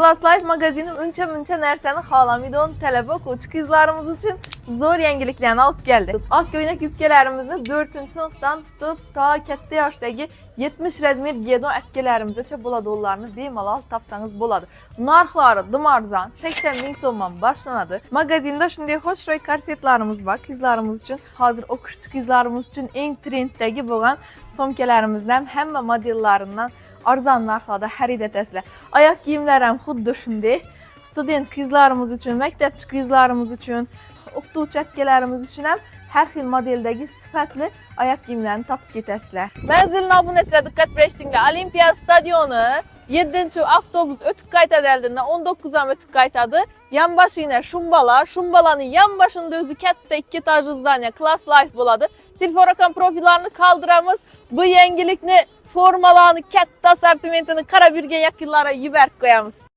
Class Life magazinin uncha muncha narsani xohlamidon talaba o'quvchi qizlarimiz uchun zo'r yangiliklarni olib keldi. Oq ko'ylak yubkalarimizni 4-sinfdan tutib to katta yoshdagi 70 razmer gedon akalarimizgacha bo'ladi ularni bemalol topsangiz bo'ladi. Narxlari dimarzon 80 ming so'mdan boshlanadi. Magazinda shunday xushro'y korsetlarimiz bor qizlarimiz uchun. Hozir o'quvchi qizlarimiz uchun eng trenddagi bo'lgan somkalarimizdan hamma modellaridan arzon narxlarda xarid etasizlar. Oyoq kiyimlar ham xuddi shunday. Student qizlarimiz uchun, maktabchi qizlarimiz uchun, o'qituvchi akalarimiz uchun ham har xil modeldagi sifatli oyoq kiyimlarni topib ketasizlar. Manzilni obunachilar diqqat berishinglar. Olimpiya stadioni 7 avtobus o'tib qaytadi oldindan 19 ham o'tib qaytadi. Yonboshingda shumbala, shumbalani yonboshida o'zi katta ikki etajli zdaniya, class life bo'ladi. Telefon raqam profillarini qoldiramiz. Bu yangilikni formalarni katta assortimentini qarab yurgan yaqinlarga yuborib qo'yamiz.